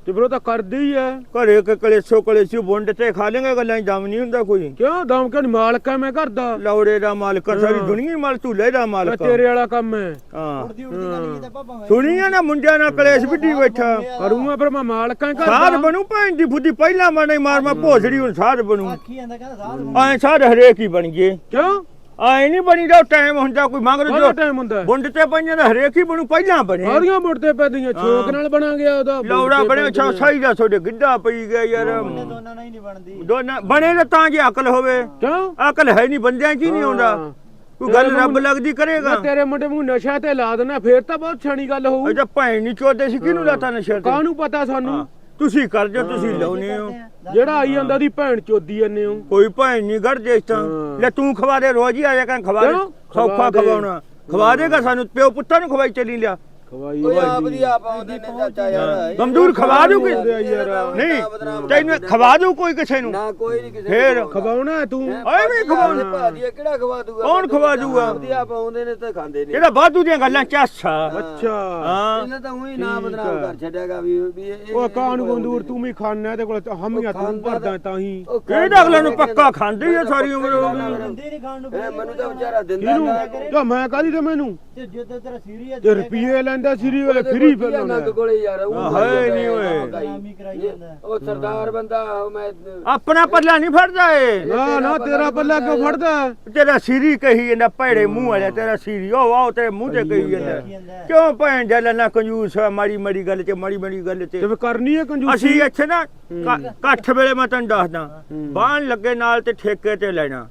ਤੇ ਫਿਰ ਉਹ ਤਾਂ ਕਰਦੇ ਹੀ ਐ ਘਰੇ ਕਿ ਕਲੇਸੋ ਕਲੇਸੀ ਬੁੰਡ ਤੇ ਖਾ ਲੇਗਾ ਗੱਲਾਂ 'ਚ ਦਮ ਨਹੀਂ ਹੁੰਦਾ ਕੋਈ। ਕਿਉਂ? ਦਮ ਕਿਉਂ ਨੀ? ਮਾਲਕ ਐ ਮੈਂ ਘਰ ਦਾ। ਲੌੜੇ ਦਾ ਮਾਲਕ ਆ, ਸਾਰੀ ਦੁਨੀਆ ਹੀ ਮਾਲ ਤੂੰ ਲੈ ਦਾ ਮੈਂ ਮਾਲਕ ਆ। ਤੇਰੇ ਵਾਲਾ ਕੰਮ ਐ ਹਾਂ। ਉੜਦੀ ਉੜਦੀ ਗੱਲ ਕੀ ਤਾਂ ਪਾਪਾ ਮੈਂ? ਸੁਣੀਆਂ ਨਾ ਮੁੰਡਿਆਂ ਨਾਲ ਕਲੇਸ਼ ਵਿੱਢੀ ਬੈਠਾ। ਕਰੂੰਗਾ ਫਿਰ ਮੈਂ ਮਾਲਕ ਐ ਘਰ ਸਾਧ ਦਾ। ਬਣੂ ਭੈਣ ਦੀ ਫੁੱਦੀ ਪਹਿਲਾਂ ਮੈਂ ਨਹੀਂ ਮਾਰ ਮੈਂ ਭੋਸੜੀ ਹੁਣ ਸਾਧ ਬਣੂ। ਆਖੀ ਜਾਂਦਾ ਕਹਿੰਦਾ ਸਾਧ ਐ ਸਾਧ ਹਰੇਕ ਹੀ ਬਣ ਗਏ। ਕਿਉਂ? ਐ ਨਹੀਂ ਬਣੀ ਦਾ ਟਾਈਮ ਹੁੰਦਾ ਕੋਈ ਮੰਗ ਕਾਹਦਾ ਰੋ ਟਾਈਮ ਹੁੰਦਾ? ਬੁੰਡ ਤੇ ਪਈਆਂ ਦਾ ਹਰੇਕ ਹੀ ਬਣੂ ਪਹਿਲਾਂ ਬਣੇ। ਸਾਰੀਆਂ ਮੁੜਦੇ ਪੈਦੀਆਂ ਛੋਕ ਨਾਲ ਬਣਾ ਗਿਆ ਉਹਦਾ ਲੌੜਾ ਬਣਿਆ ਛਾ ਸਹੀ ਦਾ ਤੁਹਾਡੇ ਗਿੱਧਾ ਪਈ ਗਿਆ ਯਾਰ। ਦੋਨਾਂ ਨਾਲ ਹੀ ਨਹੀਂ ਬਣਦੀ। ਦੋਨਾਂ ਬਣੇ ਤਾਂ ਤਾਂ ਜੇ ਅਕਲ ਹੋਵੇ। ਕਿਉਂ? ਅਕਲ ਹੈ ਨਹੀਂ ਬੰਦਿਆਂ 'ਚ ਹੀ ਨਹੀਂ ਆਉਂਦਾ। ਕੋਈ ਗੱਲ ਰੱਬ ਲੱਗਦੀ ਕਰੇਗਾ। ਤੇਰੇ ਮੁੰਡੇ ਨੂੰ ਨਸ਼ਾ ਤੇ ਲਾ ਦੇਣਾ ਫੇਰ ਤਾਂ ਬਹੁਤ ਛਾਣੀ ਗੱਲ ਹੋਊ। ਅਜਾ ਭੈਣ ਨਹੀਂ ਚੋਦੇ ਸੀ ਕਿਹਨੂੰ ਲਾਤਾ ਨਸ਼ਾ ਤੇ? ਕਾਹਨੂੰ ਪਤਾ ਸਾਨੂੰ? ਤੁਸੀਂ ਕਰ ਜੋ ਤੁਸੀਂ ਲਾਉਨੇ ਹੋ। ਜਿਹੜਾ ਆਈ ਜਾਂਦਾ ਦੀ ਭੈਣ ਚੋਦੀ ਜੰਨੇ ਹੋ। ਕੋਈ ਭੈਣ ਨਹੀਂ ਗੜ ਜੇ ਤਾਂ। ਲੈ ਤੂੰ ਖਵਾ ਦੇ ਰੋਜ਼ ਹੀ ਆਇਆ ਕਰ ਖਵਾ ਦੇ? ਸੌਖਾ। ਖਵਾਉਣਾ। ਖਵਾ ਦੇਗਾ ਸਾਨੂੰ। ਪਿਓ ਪੁੱਤਾਂ ਨੂੰ ਖਵਾਈ ਚੱਲੀ ਲਿਆ। ਖਵਾਈ ਓਏ ਆਪ ਦੀ ਆਪ ਆਉਂਦੇ ਨੇ ਚਾਚਾ ਯਾਰ। ਗਮਦੂਰ ਖਵਾ ਦੂਗੀ ਯਾਰ ਨਹੀਂ। ਤੈਨੂੰ ਖਵਾ ਦੂ ਕੋਈ ਕਿਸੇ ਨੂੰ? ਨਾ ਕੋਈ ਨਹੀਂ ਕਿਸੇ ਫੇਰ ਖਵਾਉਣਾ ਤੂੰ? ਓਏ ਵੀ ਖਵਾਉਣਾ। ਭਾਜੀ ਕਿਹੜਾ ਖਵਾ ਦੂਗਾ? ਕੌਣ ਖਵਾ ਦੂਗਾ? ਆਪ ਦੀ ਆਪ ਆਉਂਦੇ ਨੇ ਤੇ ਖਾਂਦੇ ਨੇ। ਇਹਦਾ ਵਾਧੂ ਦੀਆਂ ਗੱਲਾਂ ਚਾਸਾ ਅੱਛਾ। ਹਾਂ। ਇਹਨੇ ਤਾਂ ਉਹੀ ਨਾ ਬਦਨਾਮ ਕਰ ਛੱਡਿਆਗਾ ਵੀ ਵੀ ਇਹ ਉਹ ਕਾਂ ਨੂੰ ਗੰਦੂਰ ਤੂੰ ਵੀ ਖਾਣਾ ਇਹਦੇ ਕੋਲ ਹਮੀਆਂ ਤੂੰ ਭਰਦਾ ਤਾਂ ਹੀ। ਤਾਂ ਅਗਲੇ ਨੂੰ ਪੱਕਾ ਖਾਂਦੀ ਹੈ ਸਾਰੀ ਉਮਰ ਹੋ ਗਈ ਮੈਨੂੰ ਤਾਂ ਵਿਚਾਰਾ ਦਿੰਦਾ ਕਿਹਨੂੰ? ਨਾ। ਮੈਂ ਕਾਹਦੀ ਤੇ ਮੈਨੂੰ? ਤੇ ਜੇ ਤੇ ਤੇਰਾ ਸੀਰੀਅਸ ਤੇ ਰੁਪਏ ਲੈਂਦਾ ਸਿਰੀ ਵੇਲੇ ਫਰੀ ਫਿਰ ਨੰਗ ਕੋਲੇ ਯਾਰ ਉਹ ਹਾਂ, ਖਾਈ ਹੈ ਜਾਂਦਾ ਨਹੀਂ ਓਏ। ਉਹ ਖਾਈ। ਨਾਮੀ ਕਰਾਈ ਜਾਂਦਾ। ਉਹ ਸਰਦਾਰ ਬੰਦਾ ਉਹ ਮੈਂ ਆਪਣਾ ਪੱਲਾ ਨਹੀਂ ਫੜਦਾ ਏ। ਨਾ ਨਾ ਤੇਰਾ ਪੱਲਾ ਕਿਉਂ ਫੜਦਾ? ਤੇਰਾ ਸਿਰੀ ਕਹੀ ਜਾਂਦਾ ਭੈੜੇ ਮੂੰਹ ਵਾਲਾ ਤੇਰਾ ਸਿਰੀ ਉਹ ਵਾਹ ਤੇਰੇ ਮੂੰਹ ਤੇ ਕਹੀ ਜਾਂਦਾ। ਜਾਂਦਾ। ਕਿਉਂ ਭੈਣ ਦਾ ਲੈਣਾ ਕੰਜੂਸ ਮਾੜੀ ਮਾੜੀ ਗੱਲ ਤੇ ਮਾੜੀ ਮਾੜੀ ਗੱਲ ਤੇ ਤੇ ਕਰਨੀ ਹੈ ਕੰਜੂਸੀ? ਅਸੀਂ ਇੱਥੇ ਨਾ ਇਕੱਠ ਵੇਲੇ ਮੈਂ ਤੈਨੂੰ ਦੱਸਦਾ। ਬਾਹਨ ਲੱਗੇ ਨਾਲ ਤੇ ਠੇਕੇ ਤੇ ਲੈਣਾ।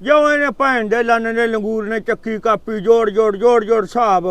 ਜਿਉਂ ਇਹਨੇ ਭੈਣ ਦੇ ਲੰਨ ਨੇ ਲੰਗੂਰ ਨੇ ਚੱਕੀ ਕਾਪੀ ਜੋੜ ਜੋੜ ਜੋੜ ਜੋੜ ਹਿਸਾਬ।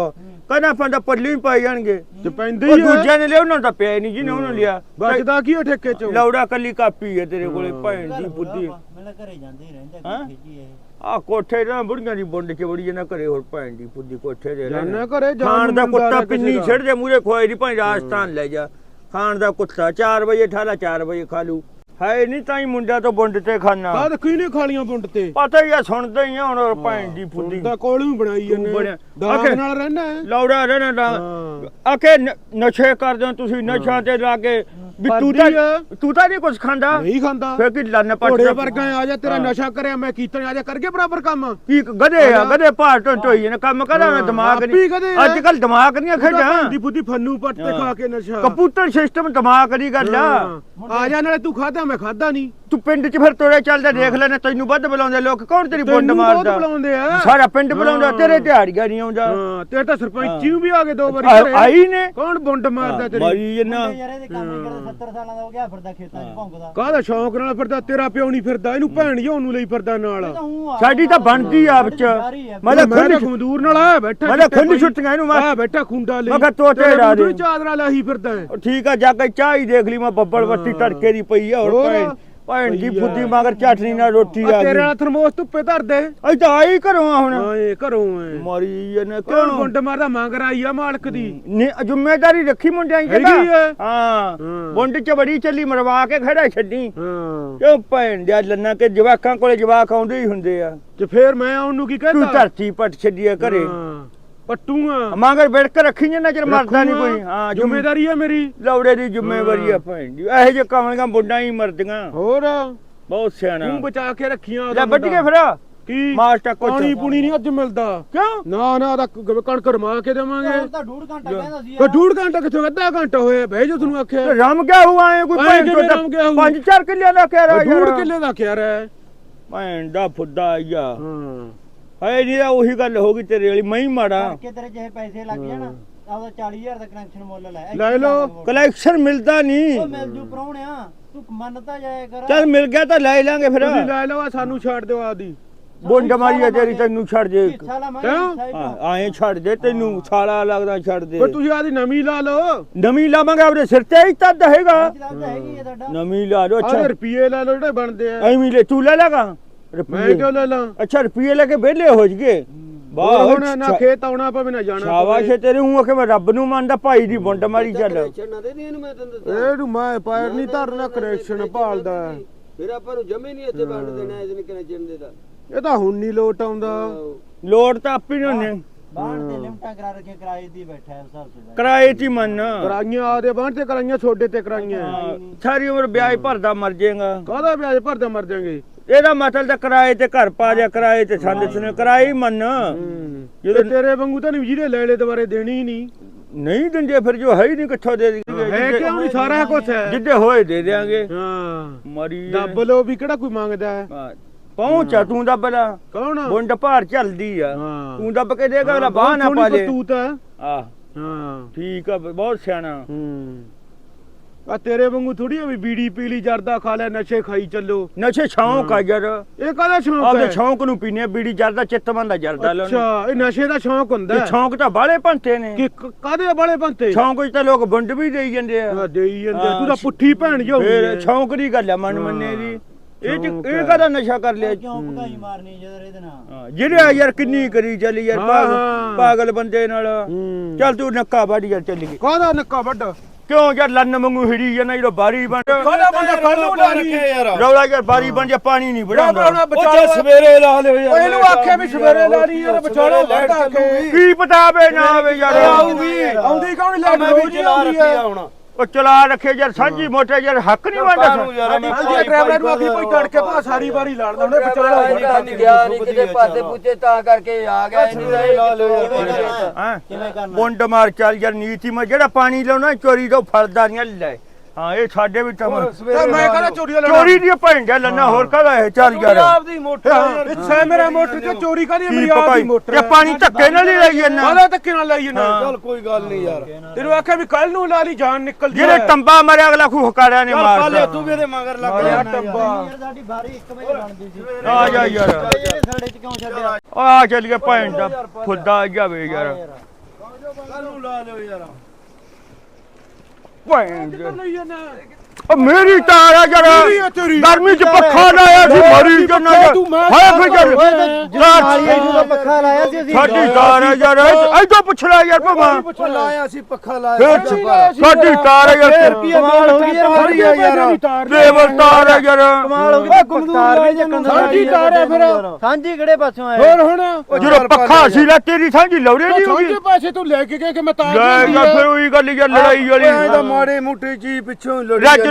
ਕਹਿੰਦਾ ਫੰਦਾ ਪੱਲੀ ਹੀ ਪਾਈ ਜਾਣਗੇ। ਤੇ ਪੈਂਦੇ ਉਹ ਹੀ। ਆ ਦੂਜਿਆਂ ਨੇ ਲਿਆ ਉਹਨਾਂ ਦਾ ਪਿਆ ਨਹੀਂ ਜਿਹਨੇ ਉਹਨੂੰ ਲਿਆ। ਬਚਦਾ ਕੀ ਉਹ ਠੇਕੇ ਚੋਂ? ਲੌੜਾ ਕੱਲੀ ਕਾਪੀ ਹੈ ਤੇਰੇ ਕੋਲੇ ਭੈਣ ਦੀ ਬੁੱਧੀ ਬੁਰਾ ਵਾ, ਮੈਨੂੰ ਘਰੇ ਜਾਂਦੇ ਹੀ ਰਹਿੰਦਾ ਹੈਂ? ਕਿੱਥੇ ਜੀ ਇਹ। ਆ ਕੋਠੇ ਨਾ ਬੁੜੀਆਂ ਦੀ ਬੁੰਡ ਚ ਬੜੀ ਜਨਾ ਘਰੇ ਹੋਰ ਭੈਣ ਦੀ ਬੁੱਧੀ ਕੋਠੇ ਦੇ ਰਹਿਣਾ। ਜਾਨਾ ਘਰੇ ਜਾਨ ਖਾਣ ਦਾ ਨੂੰ ਕੁੱਤਾ ਕਿਸੇ ਪਿੰਨੀ ਦਾ। ਛੱਡ ਦੇ ਮੂਰੇ ਖੋਏ ਦੀ ਭਾਈ ਰਾਜਸਥਾਨ ਲੈ ਜਾ। ਖਾਣ ਦਾ ਕੁੱਤਾ 4 ਵਜੇ ਠਾਲਾ 4 ਵਜੇ ਖਾ ਲੂ। ਹੈ ਨਹੀਂ ਤਾਂ ਹੀ ਮੁੰਡਾ ਤੋਂ ਬੁੰਡ ਤੇ ਖਾਣਾ ਕਾਦ ਕੀ ਨੇ ਖਾਲੀਆਂ ਪੁੰਡ ਤੇ। ਪਤਾ ਹੀ ਆ ਸੁਣਦਾ ਹੀ ਆ ਹੁਣ ਭੈਣ ਦੀ ਫੁੱਦੀ ਦਾ ਕੋਲ ਵੀ ਬਣਾਈ ਤੂੰ ਬਣਿਆ। ਦਾਗ ਆਖੇ- ਨਾਲ ਰਹਿਣਾ ਹੈ। ਲੌੜਾ ਰਹਿਣਾ ਹਾਂ। ਨ- ਨਸ਼ੇ ਕਰਦੇ ਹੋ ਤੁਸੀਂ ਨਸ਼ਾ ਤੇ ਲਾ ਕੇ ਵੀ ਤੂੰ ਤਾਂ। ਤੂੰ ਤਾਂ ਨਹੀਂ ਕੁਝ ਖਾਂਦਾ। ਨਹੀਂ ਖਾਂਦਾ। ਫੇਰ ਕੀ ਲੰਨ ਪੱਟ ਘੋੜੇ ਵਰਗਾ ਆ ਜਾ ਤੇਰਾ। ਨਸ਼ਾ ਕਰਿਆ ਮੈਂ ਕੀਤਾ ਨੀ, ਆ ਜਾ ਕਰਕੇ ਬਰਾਬਰ ਕੰਮ? ਕੀ ਗਧੇ ਆ ਗਧੇ ਭਾਰ ਤੋਂ ਢੋਈ ਨੇ ਕੰਮ ਕਰਾਂ ਹਾਂ, ਦਿਮਾਗ ਨਹੀਂ। ਅੱਜ ਕੱਲ ਦਿਮਾਗ ਨਹੀਂ ਖੇਡਾਂ। ਦੀ ਬੁੱਧੀ ਫੰਨੂ ਪੱਟ ਤੇ। ਖਾ ਕੇ ਨਸ਼ਾ। ਕਪੂਤਰ ਸਿਸਟਮ ਦਿਮਾਗ ਦੀ ਗੱਲ ਆ। ਆ ਜਾ ਨਾਲੇ ਤੂੰ ਖਾਦਾ ਮੈਂ ਖਾਦਾ ਨਹੀਂ। ਤੂੰ ਪਿੰਡ 'ਚ ਫਿਰ ਤੋੜੇ ਚੱਲਦਾ ਦੇਖ ਲੈਣਾ ਤੈਨੂੰ ਵੱਧ ਬੁਲਾਉਂਦੇ ਲੋਕ। ਕੌਣ ਤੇਰੀ ਬੁੰਡ ਮਾਰਦਾ? ਬੁਲਾਉਂਦੇ ਆ। ਸਾਰਾ ਪਿੰਡ ਬੁਲਾਉਂਦਾ। ਤੇਰੇ ਦਿਹਾੜੀਆਂ ਨਹੀਂ ਆਉਂਦਾ। ਹਾਂ ਤੇ ਤਾਂ ਸਰਪੰਚੀ ਵੀ ਆ ਗਏ ਦੋ ਵਾਰੀ। ਆਈ ਨੇ। ਕੌਣ ਬੁੰਡ ਮਾਰਦਾ ਤੇਰੀ? ਮਰੀ ਜਨਾ ਮੁੰਡੇ ਯਾਰ ਇਹਦੇ ਕੰਮ ਨਹੀਂ ਕਰਦੇ 70 ਸਾਲਾਂ ਦਾ ਹੋ ਗਿਆ ਫਿਰਦਾ ਖੇਤਾਂ 'ਚ ਭੌਂਕਦਾ ਕਾਹਦਾ ਸ਼ੌਂਕ ਨਾਲ ਫਿਰਦਾ ਤੇਰਾ ਪਿਓ ਨਹੀਂ ਫਿਰਦਾ ਇਹਨੂੰ ਭੈਣ ਜੀ ਉਹਨੂੰ ਲਈ ਫਿਰਦਾ ਨਾਲ ਸਾਡੀ ਤਾਂ ਬਣਦੀ ਆ ਵਿੱਚ। ਮੈਂ ਤਾਂ ਗਮਦੂਰ ਨਾਲ ਆ ਬੈਠਾ ਮੈਂ ਤਾਂ ਪਾਈ। ਛੁੱਟੀਆਂ ਇਹਨੂੰ ਮੈਂ ਆ ਬੈਠਾ ਖੁੰਡਾ ਲਈ ਮੈਂ ਕਿਹਾ ਤੋਤੇ ਡਾ ਦੇ। ਚਾਦਰਾ ਲਾਹੀ ਫਿਰਦਾ ਠੀਕ ਆ ਜਾ ਕੇ ਚਾਹ ਹੀ ਦੇਖ ਲਈ ਮੈਂ ਬੱਬਲ ਬੱਤੀ ਤੜਕੇ ਦੀ ਪਈ ਆ ਹੋਰ ਹੋਰ? ਭੈਣ ਦੀ। ਫੁੱਦੀ ਮਗਰ ਚਟਨੀ ਨਾਲ ਰੋਟੀ ਆ ਤੇਰੇ ਨਾਲ ਥਰਮੋਸ ਧੁੱਪੇ ਧਰ ਦੇ। ਅਈ ਤਾਂ ਆਈ ਘਰੋਂ ਆ ਹੁਣ। ਹਾਂ ਇਹ ਘਰੋਂ ਐ ਮਰੀ ਜਨਾ ਕੌਣ ਕਿਉਂ? ਗੁੰਡ ਮਾਰਦਾ? ਮੰਗ ਰਾਈ ਆ ਮਾਲਕ ਦੀ। ਨੇ ਜ਼ਿੰਮੇਵਾਰੀ ਰੱਖੀ ਮੁੰਡਿਆਂ ਦੀ ਹੈਗੀ ਹੈ। ਹਾਂ ਹਾਂ। ਬੁੰਡ ਚ ਬੜੀ ਚੱਲੀ ਮਰਵਾ ਕੇ ਖੜਾ ਛੱਡੀ। ਹਾਂ। ਕਿਉਂ ਭੈਣ ਦੇ ਲੰਨਾ ਕੇ ਜਵਾਕਾਂ ਕੋਲੇ ਜਵਾਕ ਆਉਂਦੇ ਹੀ ਹੁੰਦੇ ਆ। ਤੇ ਫੇਰ ਮੈਂ ਉਹਨੂੰ ਕੀ ਤੂੰ ਕਹਿੰਦਾ? ਧਰਤੀ ਪੱਟ ਛੱਡੀਏ ਘਰੇ। ਹਾਂ, ਪੱਟੂਆਂ। ਮਗਰ ਬੈਠ ਕੇ ਰੱਖੀ ਜੇ ਨਜ਼ਰ ਮਰਦਾ ਨਹੀਂ। ਕੋਈ। ਹਾਂ ਜ਼ਿੰਮੇਵਾਰੀ ਹੈ ਮੇਰੀ। ਲੌੜੇ ਦੀ ਜ਼ਿੰਮੇਵਾਰੀ ਆ ਭੈਣ ਦੀ। ਇਹੋ ਜਿਹੇ ਕਮਲੀਆਂ ਬੁੱਢਾਂ ਹੀ ਮਰਦੀਆਂ। ਹੋਰ? ਬਹੁਤ ਸਿਆਣਾ। ਤੂੰ ਬਚਾ ਕੇ ਰੱਖੀਆਂ ਲੈ ਵੱਢ ਕੇ। ਫਿਰ। ਕੀ? ਮਾਸ ਟੱਕੋ ਪਾਣੀ ਪੂਣੀ ਨਹੀਂ ਅੱਜ ਮਿਲਦਾ। ਕਿਉਂ? ਨਾ ਨਾ ਕ- ਕਣਕ ਰਮਾ ਕੇ ਦੇਵਾਂਗੇ। ਹੁਣ ਤਾਂ ਡੂਢ ਘੰਟਾ ਕਹਿੰਦਾ ਸੀ ਫਿਰ ਡੂਢ ਘੰਟਾ ਕਿੱਥੋਂ ਅੱਧਾ ਘੰਟਾ ਹੋਇਆ? ਬਹਿ ਜਾ ਤੁਹਾਨੂੰ ਆਖਿਆ। ਰਮ ਗਿਆ ਹੁਆ ਐ ਕੋਈ? ਪੰਜ ਚਾਰ ਕਿੱਲੇ ਦਾ ਕਹਿ ਰਿਹਾ ਡੂਢ ਕਿੱਲੇ ਦਾ ਕਿਆ ਰਹਿ ਭੈਣ ਦਾ ਫੁੱਦਾ ਆਇਆ ਹਾਂ। ਹੈ ਨਹੀਂ ਤਾਂ ਉਹੀ ਗੱਲ ਹੋ ਗਈ ਤੇਰੇ ਵਾਲੀ ਮੈਂ ਹੀ ਮਾੜਾ। ਕਰਕੇ ਤੇਰੇ ਜਿਹੇ ਪੈਸੇ ਲੱਗ ਜਾਣ ਆਪਦਾ 40000 ਦਾ ਕਨੈਕਸ਼ਨ ਮੁੱਲ ਲੈ। ਲੈ ਲਓ। ਕਲੈਕਸ਼ਨ ਮਿਲਦਾ ਨਹੀਂ। ਉਹ ਮਿਲ ਜੂ ਪਰੌਣਿਆ ਤੂੰ ਮੰਨਤਾ ਜਾਇਆ ਕਰ। ਚੱਲ ਮਿਲ ਗਿਆ ਤਾਂ ਲੈ ਲਾਂਗੇ ਫਿਰ। ਤੁਸੀਂ ਲੈ ਲਓ ਆਹ ਸਾਨੂੰ ਛੱਡ ਦਿਓ ਆਦੀ ਬੁੰਡ ਮਾਰੀ ਆ ਤੇਰੀ ਤੈਨੂੰ ਛੱਡ ਦੇ। ਆਏਂ ਛੱਡ ਦੇ ਤੈਨੂੰ ਸਾਲਾ ਲੱਗਦਾ ਛੱਡ ਦੇ। ਫਿਰ ਤੁਸੀਂ ਆਦੀ ਨਵੀਂ ਲਾ ਲਓ। ਨਵੀਂ ਲਾਵਾਂਗੇ ਆਪਣੇ ਸਿਰ ਤੇ ਹੀ ਤਦ ਹੈਗਾ। ਨਵੀਂ ਲਾ ਲਓ ਅੱਛਾ। ਰੁਪਏ ਲੈ ਲਓ ਜਿਹੜੇ ਬਣਦੇ ਆ। ਐਵੇਂ ਲੈ ਤੂੰ ਲੈ ਲਗਾ। ਮੈਂ ਰੁਪਏ ਕਿਉਂ ਲੈ ਲਾਂ? ਅੱਛਾ ਰੁਪਏ ਲੈ ਕੇ ਵਿਹਲੇ ਹੋ ਜਗੇ ਬਾਹਰ ਹੁਣ ਨਾ ਖੇਤ ਆਉਣਾ ਪਵੇ ਨਾ ਜਾਣਾ ਸ਼ਾਬਾਸ਼ ਏ ਤੇਰੇ ਹੂੰ ਕਿ ਮੈਂ ਰੱਬ ਨੂੰ ਮੰਨਦਾ ਭਾਈ ਦੀ ਬੁੰਡ ਮਾਰੀ ਚੱਲ। ਨਾ ਦੇ ਇਹਨੂੰ ਮੈਂ ਤੈਨੂੰ ਦੱਸਾਂ। ਇਹਨੂੰ ਮੈਂ ਪੈਰ ਨਹੀਂ ਧਰਨਾ ਕਨੈਕਸ਼ਨ ਭਾਲਦਾ। ਫਿਰ ਆਪਾਂ ਨੂੰ ਜਮੇ ਨਹੀਂ ਇੱਥੇ ਵੰਡ ਦੇਣਾ ਇਹਦੇ ਕਨੈਕਸ਼ਨ ਦੇ ਦਾ। ਇਹ ਤਾਂ ਹੁਣ ਨਹੀਂ ਲੋਟ ਆਉਂਦਾ। ਲੋੜ ਤਾਂ ਆਪੀ ਨਹੀਂ ਹੁੰਨੇ ਬਾਹਰ ਤੇ ਲਿਮਟਾਂ ਕਰਾ ਰੱਖੀਆਂ ਕਿਰਾਏ ਦੀ ਬੈਠਾ ਹੈ ਉਸ ਹਿਸਾਬ ਸੇ ਕਿਰਾਏ 'ਚ ਹੀ ਮੰਨ। ਕਰਾਈਆਂ ਆਦੇ ਬਾਹਰ ਤੇ ਕਰਾਈਆਂ ਛੋਡੇ ਤੇ ਕਰਾਈਆਂ। ਹਾਂ, ਸਾਰੀ ਉਮਰ ਵਿਆਜ ਭਰਦਾ ਮਰ ਜਾਏਗਾ। ਕਾਹਦਾ ਵਿਆਜ ਭਰਦੇ ਮਰ ਜਾਗੇ ਇਹਦਾ ਮਤਲਬ ਤਾਂ ਕਿਰਾਏ ਤੇ ਘਰ ਪਾ ਜਾ ਕਿਰਾਏ ਤੇ ਸੰਦ ਸੁਨੇ ਕਿਰਾਏ ਹੀ ਮੰਨ। ਜਦੋਂ ਤੇਰੇ ਵਾਂਗੂ ਤਾਂ ਨਹੀਂ ਜਿਹਦੇ ਲੈ ਲੈ ਦੁਬਾਰੇ ਦੇਣੀ ਹੀ ਨਹੀਂ। ਨਹੀਂ ਦਿੰਦੇ ਫਿਰ ਜੋ ਹੈ ਹੀ ਨਹੀਂ ਕਿੱਥੋਂ ਦੇ ਦੇਣਗੇ ਹੈ ਕਿਉਂ ਨਹੀਂ? ਸਾਰਾ ਕੁਝ ਹੈ। ਜਿੱਦੇ ਹੋਏ ਦੇ ਦੇਾਂਗੇ ਹਾਂ। ਮਰੀ ਦੱਬ ਲੋ ਵੀ ਕਿਹੜਾ ਕੋਈ ਮੰਗਦਾ ਹੈ। ਪਹੁੰਚਾ ਤੂੰ ਦੱਬ ਲਾ? ਕੌਣ? ਬੁੰਡ ਭਾਰ ਚੱਲਦੀ ਆ। ਤੂੰ ਦੱਬ ਕੇ ਦੇਗਾ ਬਾਹ ਨਾ ਪਾ ਲੈ। ਕਰਤੂਤ ਹੈ। ਆ ਹਾਂ। ਠੀਕ ਆ ਬਹੁਤ ਸਿਆਣਾ। ਹੂੰ। ਆ ਤੇਰੇ ਵਾਂਗੂ ਥੋੜੀ ਆ ਵੀ ਬੀੜੀ ਪੀ ਲਈ ਜਰਦਾ ਖਾ ਲੈ ਨਸ਼ੇ ਖਾਈ ਚੱਲੋ। ਨਸ਼ੇ ਸ਼ੌਂਕ ਆ ਯਾਰ। ਇਹ ਕਾਹਦਾ ਸ਼ੌਂਕ ਆਪਦੇ ਹੈ? ਸ਼ੌਂਕ ਨੂੰ ਪੀਨੇ ਬੀੜੀ ਜਰਦਾ ਚਿੱਤ ਬੰਦਾ ਜਰਦਾ ਅੱਛਾ ਇਹ ਨਸ਼ੇ ਦਾ ਸ਼ੌਂਕ ਹੁੰਦਾ ਤੇ ਹੈ? ਸ਼ੌਂਕ ਤਾਂ ਬਾਲੇ ਪੰਤੇ ਨੇ। ਕਿ ਕ- ਕਾਹਦੇ ਵਾਲੇ ਬੰਤੇ ਸ਼ੌਂਕ ਵਿੱਚ ਤਾਂ ਲੋਕ ਵੰਡ ਵੀ ਦੇਈ ਜਾਂਦੇ ਆ। ਆ ਦੇਈ ਜਾਂਦੇ ਹਾਂ, ਤੂੰ ਤਾਂ ਪੁੱਠੀ ਭੈਣ ਜੋ ਫੇਰ ਸ਼ੌਂਕ ਦੀ ਗੱਲ ਆ ਮਨ ਮੰਨੇ ਦੀ। ਇਹ ਚ- ਸ਼ੌਂਕ ਇਹ ਹੈ। ਕਦਾ ਨਸ਼ਾ ਕਰ ਲਿਆ? ਕਿਉਂ ਭਗਾਈ ਮਾਰਨੀ ਜਦੋਂ ਇਹਦੇ ਨਾਲ। ਹਾਂ, ਜਿਹੜੇ ਯਾਰ ਕਿੰਨੀ ਕਰੀ ਚੱਲੀ ਯਾਰ ਹਾਂ, ਪਾਗਲ ਹਾਂ। ਪਾਗਲ ਬੰਦੇ ਨਾਲ। ਹੂੰ। ਚੱਲ ਤੂੰ ਨੱਕਾ ਵੱਢ ਯਾਰ ਚੱਲ ਕਾਹਦਾ ਨੱਕਾ ਵੱਡ ਕਿਉਂ ਯਾਰ ਲੰਨ ਵਾਂਗੂ ਹਿੜੀ ਜਾਂਦਾ ਜਦੋਂ ਬਾਰੀ ਬਣ ਕਾਹਦਾ ਬੰਦਾ ਕੱਲੂ ਡਾਲੀ ਰੌਲਾ ਯਾਰ। ਬਾਰੀ ਬਣ ਜਾ ਪਾਣੀ ਨਹੀਂ ਵੜਾਉਂਦਾ ਬਚਾ ਸਵੇਰੇ ਲਾ ਲਿਓ ਉਹ ਇਹਨੂੰ ਆਖਿਆ ਵੀ ਸਵੇਰੇ ਲਾ ਲਈ ਯਾਰ ਵਿਚਾਰਾ ਲੈਟ ਕੇ। ਕੀ ਪਤਾ ਵੇ ਨਾ ਵੇ ਯਾਰ। ਆਉਂਦੀ ਆਉਂਦੀ ਕੌਣ? ਲੈਟ ਰੋਜ਼ ਹੀ ਆਉਂਦੀ ਹੈ ਉਹ ਚਲਾ ਰੱਖੇ ਯਾਰ ਸਾਂਝੀ ਮੋਟਰ ਯਾਰ ਹੱਕ ਨਹੀਂ ਬਣਦਾ ਹਾਂਜੀ ਡਰਾਈਵਰ ਨੂੰ ਆਖੀ ਭਾਈ ਤੜ ਕੇ ਭਾ ਸਾਰੀ ਵਾਰੀ ਲੜਦਾ ਉਹਨੇ ਵਿਚਾਲਾ ਨਹੀਂ ਗਿਆ ਨਹੀਂ ਕਿਤੇ ਪਾਸੇ ਪੁੱਛੇ ਤਾਂ ਕਰਕੇ ਆ ਗਿਆ ਲਾ ਲਿਓ ਹਾਂ ਕਿਵੇਂ ਕਰਨਾ? ਮੁੰਡ ਮਾਰ ਚੱਲ ਯਾਰ ਨੀਤੀ ਮੈਂ ਜਿਹੜਾ ਪਾਣੀ ਲਾਉਣਾ ਚੋਰੀ ਤੋਂ ਫੜਦਾ ਨਹੀਂ ਲੈ। ਹਾਂ ਇਹ ਸਾਡੇ ਵੀ ਤਾਂ ਤਾਂ ਮੈਂ ਕਹਿੰਦਾ ਚੋਰੀ ਦਾ ਚੋਰੀ ਦੀ ਭੈਣ ਲੰਨਾ ਹੋਰ ਕਾਹਦਾ ਇਹ ਚੱਲ ਯਾਰ? ਦੀ ਮੋਟਰ ਇੱਥੇ ਮੇਰਾ ਮੋਟਰ ਤੇ ਚੋਰੀ ਕਾਦੀ ਕੀ ਮੇਰੀ ਆਪ ਪਕਾਈ ਦੀ ਮੋਟਰ ਤੇ ਪਾਣੀ ਧੱਕੇ ਨਾਲ ਹੀ ਲਈ ਜਾਂਦਾ। ਕਾਹਦਾ ਧੱਕੇ ਨਾਲ ਲਾਈ ਜਨਾ ਹਾਂ। ਚੱਲ ਕੋਈ ਗੱਲ ਨਹੀਂ ਯਾਰ। ਤੈਨੂੰ ਆਖਿਆ ਵੀ ਕੱਲ ਨੂੰ ਲਾ ਲਈ ਜਾਨ ਨਿਕਲ ਜੀ ਜਿਹੜੇ ਟੰਬਾ ਮਰਿਆ ਅਗਲਾ ਖੂ ਹਕਾਰਿਆ ਨੇ ਮਾਰਦਾ ਤੂੰ ਵੀ ਇਹਦੇ ਮਗਰ ਲੱਗ ਯਾਰ ਗਿਆ ਟੰਬਾ ਯਾਰ ਸਾਡੀ ਬਾਰੀ 1 ਵਜੇ ਬਣਦੀ ਸੀ। ਆ ਜਾ ਯਾਰ। ਸਾਡੇ ਚ ਕਿਉਂ ਛੱਡਿਆ? ਆ ਚੱਲ ਗਿਆ ਭੈਣ ਦਾ ਫੁੱਦਾ ਜਾਵੇ ਯਾਰ। ਭੈਣ ਦਾ। ਲਈ ਜਾਨਾ ਉਹ ਮੇਰੀ ਤਾਰ ਆ ਜਰਾ। ਆ। ਗਰਮੀ ਚ ਪੱਖਾ ਲਾਇਆ ਸੀ ਮਰੀ ਜਨਾ ਤੂੰ ਮੈਂ ਹਾਏ ਤਾਂ ਪੱਖਾ ਲਾਇਆ ਸੀ ਅਸੀਂ। ਸਾਡੀ ਤਾਰ ਆ ਯਾਰ ਐਦੋਂ ਪੁੱਛ ਲੈ ਯਾਰ ਭਮਾ। ਲਾਇਆ ਸੀ ਪੱਖਾ ਫਿਰ ਸਾਡੀ ਤਾਰ। ਆ ਯਾਰ ਕਮਾਲ ਹੋ ਗਈ ਯਾਰ ਆ ਯਾਰ। ਲੇਬਰ ਤਾਰ ਆ ਯਾਰ। ਕਮਾਲ ਹੋ ਗਈ। ਤਾਰ ਨਹੀਂ ਚੱਕਣ ਦਾ ਸਾਡੀ ਤਾਰ ਹੈ ਫਿਰ। ਸਾਂਝੀ ਕਿਹੜੇ ਪਾਸੋਂ ਆਏ ਹੋਰ ਹੁਣ ਜਦੋਂ ਪੱਖਾ ਸੀ ਲੈ ਤੇਰੀ ਸਾਂਝੀ ਲੌੜੇ ਨਹੀਂ ਹੋਗੀ ਸਾਂਝੇ ਪਾਸੇ ਤੂੰ ਲੈ ਕੇ ਗਏ ਕਿ ਮੈਂ ਤਾਰ ਲੈ ਲੈਂਦੀ ਯਾਰ ਆ। ਫਿਰ ਉਹੀ ਗੱਲ ਯਾਰ ਲੜਾਈ ਵਾਲੀ। ਮਾੜੇ ਮੋਟੇ ਜੀ ਪਿੱਛੋਂ ਲੜੀ